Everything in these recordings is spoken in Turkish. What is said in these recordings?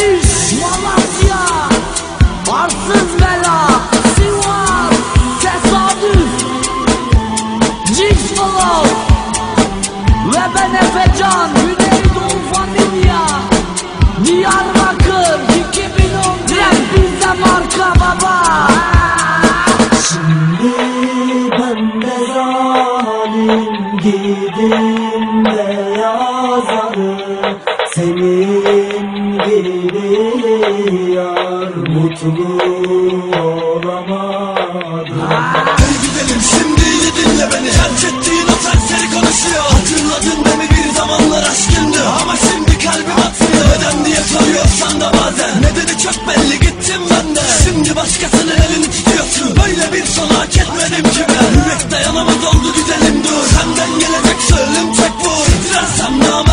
Kilis, Malatya, Marsız Bela, Sivas, Tesadüf, Cismalov ve ben Efecan, Güneydoğu Familia, Diyarbakır, 2011, marka baba. Şimdi ben de zalim, gidin de yazarım seni. Mutlu olamadım. Hadi gidelim şimdi iyi dinle beni. Terk ettiğin o serseri konuşuyor. Hatırladın değil mi? Bir zamanlar aşkındı. Ama şimdi kalbim atmıyor Neden diye soruyorsan da bazen. Nedeni çok belli gittim ben de. Şimdi başkasının elini tutuyorsun. Böyle bir son hak etmedim ki ben. Yürek dayanamaz oldu güzelim dur. Senden gelecek ölüm çek vur Titrersem namerdim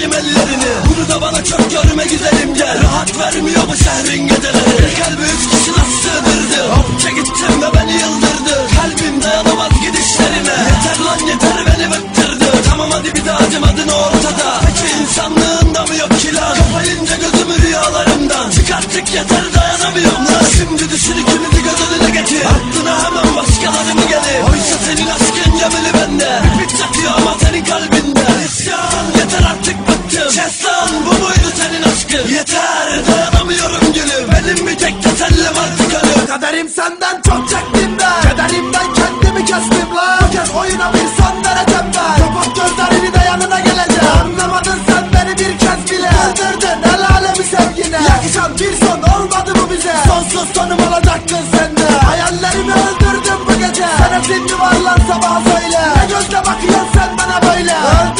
tutayım ellerini. Bunu da bana çok görme güzelim gel. Rahat vermiyor bu şehrin geceleri. Bir kalbi üç kişi nasıl sığdırdı. Hopça gittim ve beni yıldırdı. Kalbim dayanamaz gidişlerime Yeter lan yeter beni bıktırdı. Tamam hadi bir daha acımadın ortada. Peki insanlığında mı yok ki lan Kapayınca gözümü rüyalarımdan. Çıkarttık yeter dayanamıyorum lan. Şimdi düşün ikimizi göz önüne getir Aklına hemen başkaları mı gelir. Oysa senin aşkın gemili bende. Bir pit çakıyor ama senin kalbinde. Yeter artık kez oyuna bir son vereceğim ben. Kapat gözlerini de yanına geleceğim. Anlamadın sen beni bir kez bile. Öldürdün el alemi sevgine. Yakışan bir son olmadı mı bize? Sonsuz sonum olacaktın sen de Hayallerimi öldürdün bu gece. Senesin mi var lan sabah söyle. Ne gözle bakıyorsun sen bana böyle? Öldürdün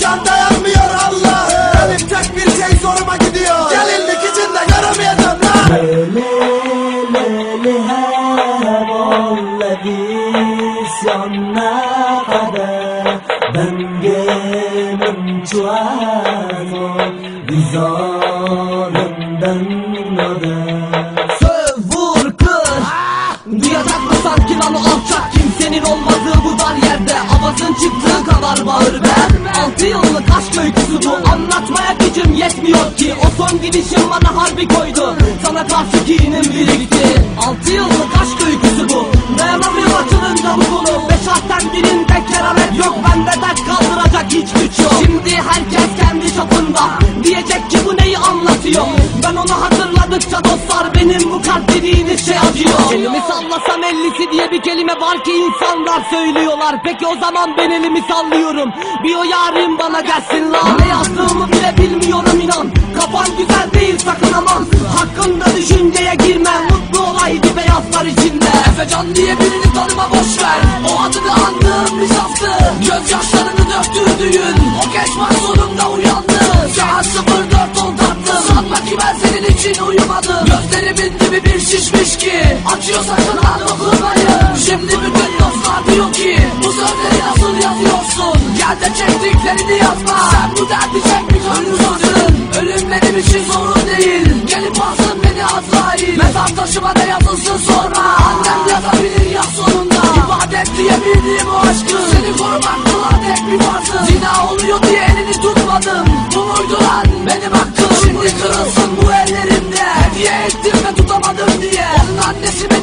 Can dayanmıyor Allah'ım Benim tek bir şey zoruma gidiyor Gelinlik içinde göremeyeceğim lan Leleleli her isyanna kader Ben gemim çuano Vizanımdan nader Söv vur kır Duyacak mı sanki lan o alçak Kimsenin olmadığı bu dar yerde Avazın çıktığı kadar bağır ben Altı yıllık aşk öyküsü bu Anlatmaya gücüm yetmiyor ki. O son gidişim bana harbi koydu. Sana karşı kinim birikti. Altı yıllık aşk öyküsü bu. Dayanamıyor açılınca bu konu Beş harften birinde keramet yok. Bende dert kaldıracak hiç güç yok. Şimdi herkes kendi çapında. Diyecek ki bu neyi anlatıyor? Ben onu hatırladıkça dostlar Benim bu kalp dediğiniz şey acıyor. Elimi sallasam ellisi diye bir kelime var ki insanlar söylüyorlar. Peki o zaman ben elimi sallıyorum. Bir o yarim bana gelsin lan. Ne yazdığımı bile bilmiyorum inan. Kafan güzel değil sakın aman. Hakkında düşünceye girme. Mutlu olaydı beyazlar içinde. Efecan diye birini tanıma boş ver. O adını andığım bir şaftı Gözyaşlarını döktüğü düğün O geçmez sonunda uyandı için uyumadım Gözlerimin dibi bir şişmiş ki. Açıyor sakın dokunmayı Şimdi bütün dostlar diyor ki Bu sözleri nasıl yazıyorsun? Gel de çektiklerini yazma. Sen bu derdi çekmiş ölümsüzsün Ölüm benim için sorun değil. Gelip alsın beni Azrail. Mezar taşıma ne yazılsın sorma Annem yazabilir yaz sonunda. İbadet diye bildiğim o aşkı. Seni korumak kılan tek bir farzı. Zina oluyor diye elini tutmadım. Bu muydu lan benim hakkım. Şimdi kırılsın bu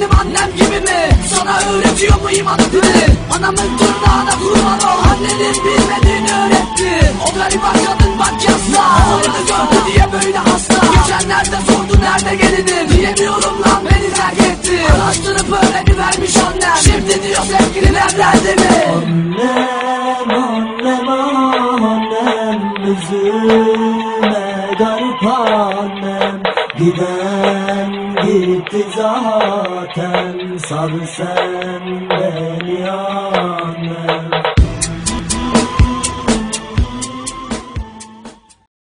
benim annem gibi mi? Sana öğretiyor mu iman dili Anamın tırnağına kurban ol. Annenin bilmediğini öğretti. O gariban kadın bak yasla Oğlunu gördü diye böyle hasta. Geçenlerde sordu nerede gelinim Diyemiyorum lan beni terk etti. Araştırıp öğrenivermiş annem. Şimdi diyor sevgilin evlendi mi? Annem annem annem Üzülme garip annem. Giden gitti zaten Sar sen beni annem